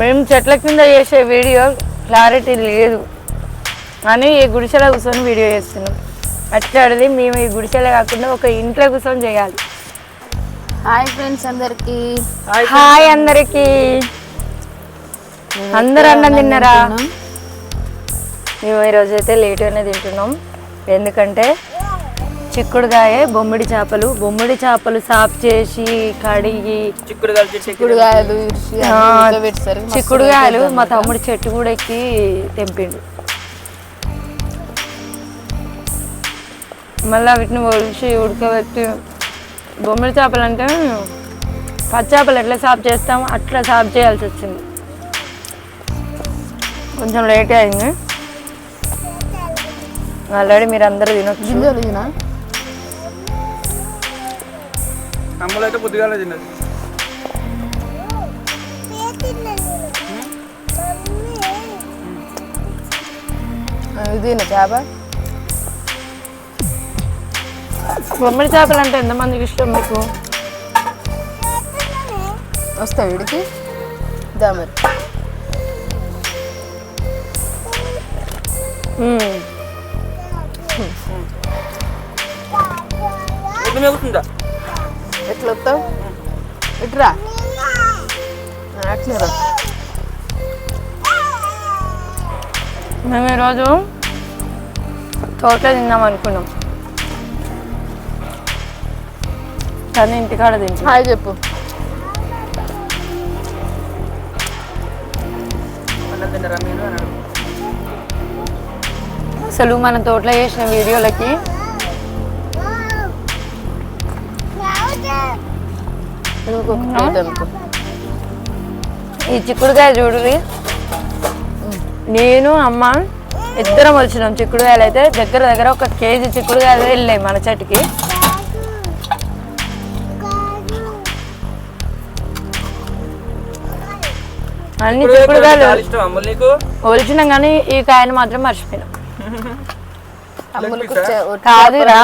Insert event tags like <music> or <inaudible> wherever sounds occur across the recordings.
మేము చెట్ల కింద చేసే వీడియో క్లారిటీ లేదు. అని ఈ గుడిసెలో కూర్చొని వీడియో చేస్తున్నాం. అట్లాడిది మేము ఈ గుడిసెలో కాకుండా ఒక ఇంట్లో కూర్చొని చేయాలి. హాయ్ ఫ్రెండ్స్ అందరికి. హాయ్ అందరికి. అందరు అన్నం తిన్నారా? మేము ఈరోజు అయితే లేట్గానే తింటున్నాం. ఎందుకంటే చిక్కుడుగాయ బొమ్మిడి చేపలు. బొమ్మిడి చేపలు సాఫ్ చేసి కడిగి చిక్కుడుగాయలు చిక్కుడుగాయలు మా తమ్ముడు చెట్టు కూడా ఎక్కి తెంపిండు. మళ్ళీ వీటిని ఒలిచి ఉడకబెట్టి బొమ్మిడి చేపలు అంటే పచ్చి చేపలు ఎట్లా సాఫ్ చేస్తాం అట్లా సాఫ్ చేయాల్సి వచ్చింది. కొంచెం లేట్ అయింది. ఆల్రెడీ మీరు అందరూ తినొచ్చు. గింజలు తినా? అమ్మలు అయితే పొద్దుగాల తిన్నది ఇది చేప. బొమ్మిడి చేపలు అంటే ఎంతమందికి ఇష్టం మీకు? వస్తా వీడికి. దా మరి. ఎట్లా మేగుతుందా? ఎట్లా వస్తావు ఇట్రా. అట్లే రా. మేము ఈరోజు తోటలో తిందాం అనుకున్నాం. కానీ ఇంటికాడ తింటాం హాయ్ చెప్పు. అసలు మన తోటలో చేసిన వీడియోలకి ఇంకొక ప్లేట్ అనుకో. ఈ చిక్కుడుకాయ చూడురి నేను అమ్మ ఇద్దరం వచ్చినాం చిక్కుడుకాయలు అయితే. దగ్గర దగ్గర ఒక కేజీ చిక్కుడుకాయలు వెళ్ళాయి మన చెట్టుకి. అన్ని చిక్కుడు చిక్కుడుకాయలు ఒలిచినాం కానీ ఈ కాయను మాత్రం మర్చిపోయినాం. <laughs> కాదురా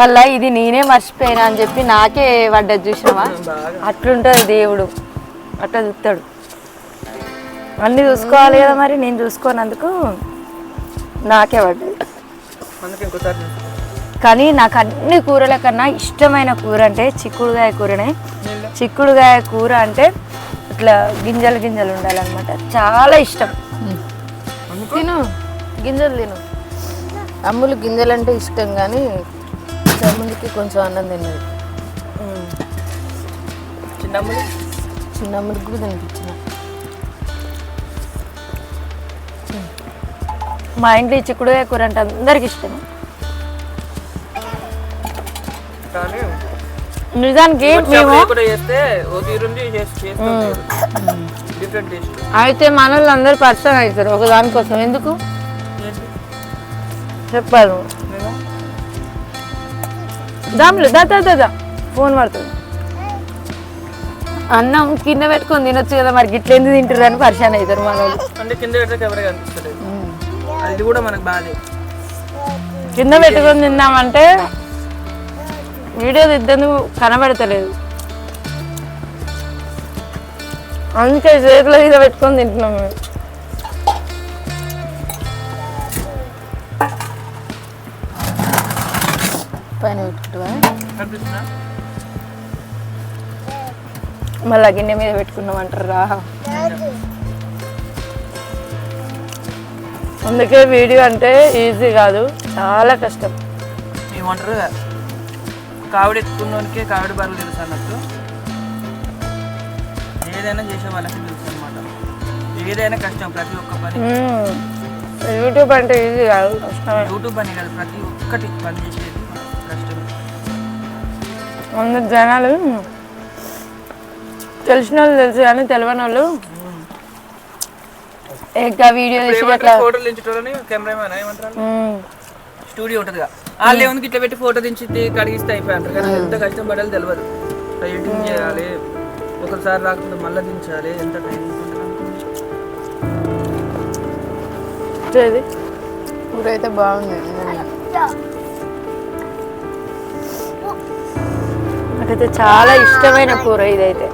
మళ్ళా ఇది నేనే మర్చిపోయినా అని చెప్పి నాకే పడ్డది చూసినావా? <laughs> అట్లుంటుంది దేవుడు. అట్లా చూస్తాడు. అన్ని చూసుకోవాలి కదా మరి నేను చూసుకోనందుకు నాకే పడ్డది. అందుకే ఇంకోసారి తింటా. కానీ నాకు అన్ని కూరల కన్నా ఇష్టమైన కూర అంటే చిక్కుడుగాయ కూరనే. చిక్కుడుగాయ కూర అంటే ఇట్లా గింజలు గింజలు ఉండాలన్నమాట. చాలా ఇష్టం. తిను. గింజలు తిను. అమ్ములు గింజలు అంటే ఇష్టం కానీ తమ్ముడికి కొంచెం అన్నం తిన్నది చిన్న అమ్మలు చిన్న అమ్ముడికి కూడా తినిపించిన. మా ఇంట్లో ఈ చిక్కుడుగాయ కూర అంటే అందరికి ఇష్టం. నిజానికి మేము అయితే మన వాళ్ళు అందరూ పరిచయం అవుతారు ఒక దానికోసం. ఎందుకు? చెప్పాలి. దాంట్లో దా దా, దా ఫోన్ పడుతుంది. అన్నం కింద పెట్టుకొని తినొచ్చు కదా మరి గిట్ల ఎందుకు తింటారు అని పరిచయం అవుతారు మన అంటే కింద పెడితే ఎవరికి కనిపిస్తలేదు అది కూడా మనకు బాధే. కింద పెట్టుకొని తిందామంటే వీడియో దిద్దేందుకు కనబడతలేదు. అందుకే చేతిలో మీద పెట్టుకొని తింటున్నాం మేము. పైన పెట్టుకుంటావా? మళ్ళీ గిన్నె మీద పెట్టుకున్నాం అంటారు రా అందుకే వీడియో అంటే ఈజీ కాదు చాలా కష్టం. ఏమంటారు కావిడ ఎత్తుకున్నోనికే కావిడ బరువు తెలుసు అన్నట్టు. ఏదైనా చేసే వాళ్ళకి తెలుసు అనమాట ఏదైనా కష్టం ప్రతి ఒక్క పని. యూట్యూబ్ అంటే ఈజీ కాదు యూట్యూబ్ అని కాదు ప్రతి ఒక్కటి పని చేసేది. అందరు జనాలు తెలిసిన వాళ్ళు తెలుసు కానీ తెలియని వాళ్ళు ఇంకా వీడియో తీసి అట్లా ఫోటోలు దించటోళ్ళని కెమెరామెన్ ఏమంటారు? మ్మ్. స్టూడియో ఉంటుంది వాళ్ళు ఏముంది ఇట్లా పెట్టి ఫోటో దించి కడిగిస్తే అయిపోయి అంటారు కానీ ఎంత కష్టం పడాలి తెలియదు ఎడిటింగ్ చేయాలి ఒకసారి రాకుండా మళ్ళీ దించాలి ఎంత టైం అయితే బాగుంది. నాకైతే చాలా ఇష్టమైన కూర ఇదైతే.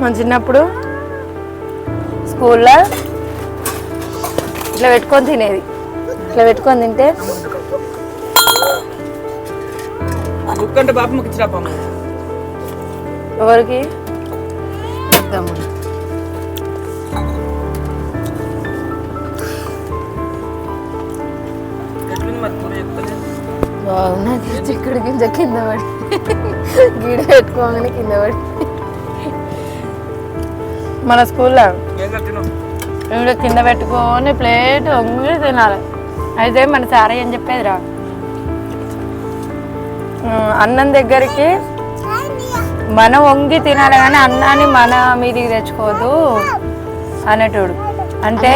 మన చిన్నప్పుడు స్కూల్లో ఇట్లా పెట్టుకొని తినేది. ఇట్లా పెట్టుకొని తింటే ఎవరికి? అర్థం బాగున్నది చిక్కుడు గింజ కింద పడి. గీడ పెట్టుకోగానే కింద పడి. మన స్కూల్లో ఇవి కింద పెట్టుకొని ప్లేట్ వంగి తినాలి. అయితే మన సార్ ఏం చెప్పేదిరా? అన్నం దగ్గరికి మనం వంగి తినాలి కానీ అన్నాన్ని మన మీదికి తెచ్చుకోవద్దు అనేటోడు. అంటే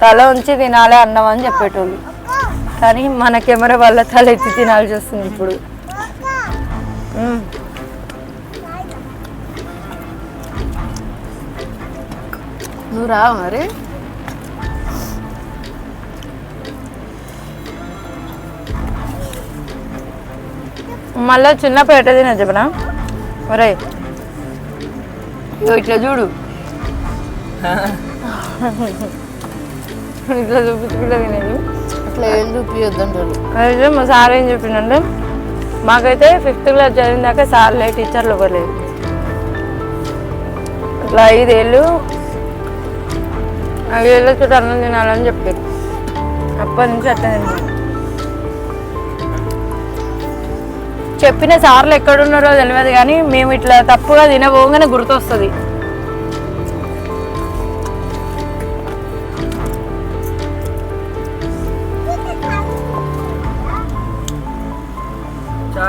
తల ఉంచి తినాలి అన్నం అని చెప్పేటోళ్ళు. కానీ మన కెమెరా వల్ల తల ఎత్తి తినాల్సి వస్తుంది ఇప్పుడు. నువ్వు రావు మరి? మళ్ళా చిన్నప్పుడు ఎట్ట తిన చెప్పనా? ఒరే ఇట్లా చూడు. <laughs> ఇట్లా చూపించుకుంటే తినేది అట్లా ఏళ్ళు చూపియొద్దంటారు? అయితే మా సార్ ఏం చెప్పిండంటే మాకైతే ఫిఫ్త్ క్లాస్ చదివిన దాకా సార్లే టీచర్లు ఇవ్వలేదు అట్లా ఐదేళ్ళు ఐదేళ్ళ చుట్టూ అన్నం తినాలని చెప్పారు. అప్పటి నుంచి అట్లా తిన్నాను చెప్పిన సార్లు ఎక్కడున్నారో తెలియదు కానీ మేము ఇట్లా తప్పుగా తినబోగానే గుర్తొస్తుంది.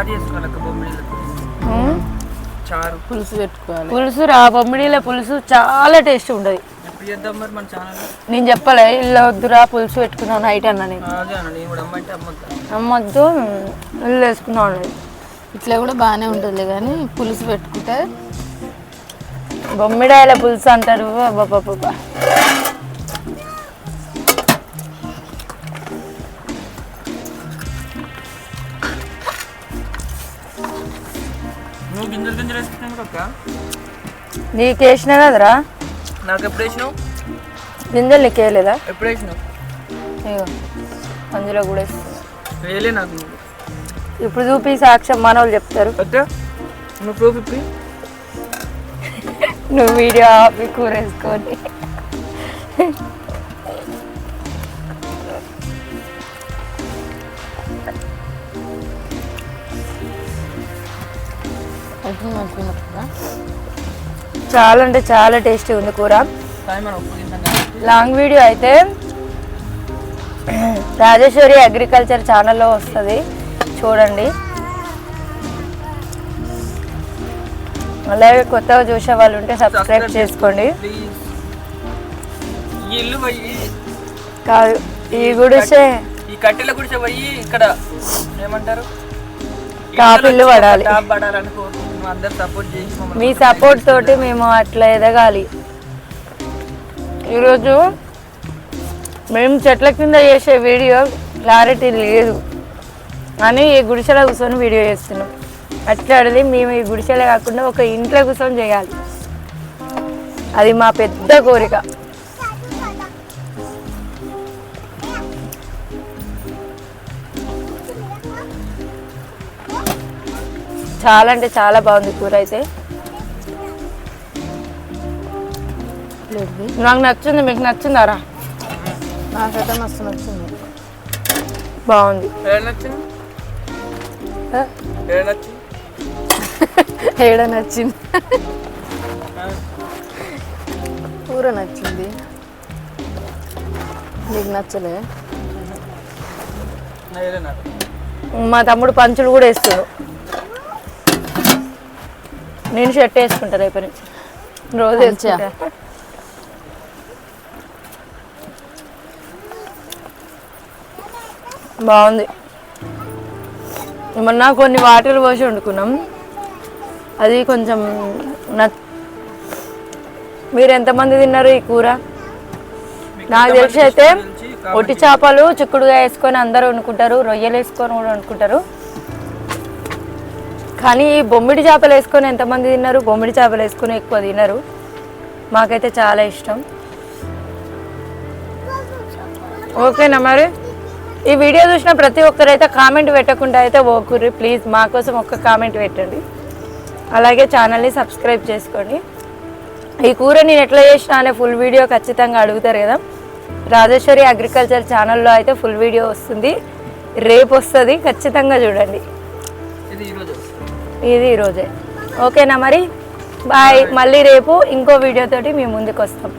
చారు చేసుకోవాలి. చారు. పులుసు పెట్టుకోవాలి. పులుసు రా బొమ్మిడిల పులుసు చాలా టేస్ట్ ఉంటుంది. ఎప్పుడు చేద్దాం మరి మన ఛానల్ నేను చెప్పలే ఇల్లు వద్దురా పులుసు పెట్టుకున్నావు నైట్ అన్న నేను అమ్మద్దా. ఇల్లు వేసుకున్నావు అన్నది ఇట్లా కూడా బాగానే ఉంటుంది కానీ పులుసు పెట్టుకుంటే. బొమ్మిడాయల పులుసు అంటారు బాబా నువ్వు అక్క నీకు వేసిన కదరా నాకు ఎప్పుడు వేసినావు గింజలు నీకు వేయలేదా ఎప్పుడు వేసినావు అందులో కూడా వేయలే నాకు. ఇప్పుడు చూపి సాక్ష్యం మనోళ్ళు చెప్తారు. నువ్వు ప్రూఫ్ ఇప్పి. నువ్వు వీడియో ఆపి కూర చాలా అంటే చాలా టేస్టీ ఉంది కూర. లాంగ్ వీడియో అయితే రాజేశ్వరి అగ్రికల్చర్ ఛానల్లో వస్తుంది. చూడండి. అలాగే కొత్తగా చూసే వాళ్ళు ఉంటే సబ్స్క్రైబ్ చేసుకోండి. కాదు ఈ గుడిసే ఈ కట్టెల గుడిసె పోయి ఇక్కడ ఏమంటారు? టాపిల్లు పడాలి. టాప్ మీ సపోర్ట్ తోటి మేము అట్లా ఎదగాలి. ఈరోజు మేము చెట్ల కింద చేసే వీడియో క్లారిటీ లేదు. అని ఈ గుడిసెలో కూర్చొని వీడియో చేస్తున్నాం. అట్లాంటిది మేము ఈ గుడిసెలే కాకుండా ఒక ఇంట్లో కూర్చొని చేయాలి. అది మా పెద్ద కోరిక. చాలా అంటే చాలా బాగుంది కూర అయితే. నాకు నచ్చింది మీకు నచ్చిందారా? నాకైతే మస్తు నచ్చింది. బాగుంది. ఏడ నచ్చింది? ఏడ నచ్చింది? ఏడ నచ్చింది? కూర నచ్చింది. నీకు నచ్చలే? మా తమ్ముడు పంచులు కూడా వేస్తాడు. నేను షర్ట్ వేసుకుంటా రేపు నుంచి. రోజు? వేసుకుంటా. బాగుంది. మొన్న కొన్ని వాటర్లు పోసి వండుకున్నాం. అది కొంచెం నచ్ మీరు ఎంతమంది తిన్నారు ఈ కూర? నాకు తెలిసి అయితే ఒట్టి చేపలు చిక్కుడుగా వేసుకొని అందరూ వండుకుంటారు రొయ్యలు వేసుకొని కూడా వండుకుంటారు. కానీ ఈ బొమ్మిడి చేపలు వేసుకొని ఎంతమంది తిన్నారు? బొమ్మిడి చేపలు వేసుకొని ఎక్కువ తినరు. మాకైతే చాలా ఇష్టం. ఓకేనా మరి? ఈ వీడియో చూసిన ప్రతి ఒక్కరైతే కామెంట్ పెట్టకుండా అయితే ఓకుర్రి. ప్లీజ్ మా కోసం ఒక్క కామెంట్ పెట్టండి. అలాగే ఛానల్ని సబ్స్క్రైబ్ చేసుకోండి. ఈ కూర నేను ఎట్లా చేసిన అనే ఫుల్ వీడియో ఖచ్చితంగా అడుగుతారు కదా. రాజేశ్వరి అగ్రికల్చర్ ఛానల్లో అయితే ఫుల్ వీడియో వస్తుంది. రేపు వస్తుంది. ఖచ్చితంగా చూడండి. ఈరోజు ఇది ఈరోజే ఓకేనా మరి? బాయ్. మళ్ళీ రేపు ఇంకో వీడియోతోటి మీ ముందుకు వస్తాం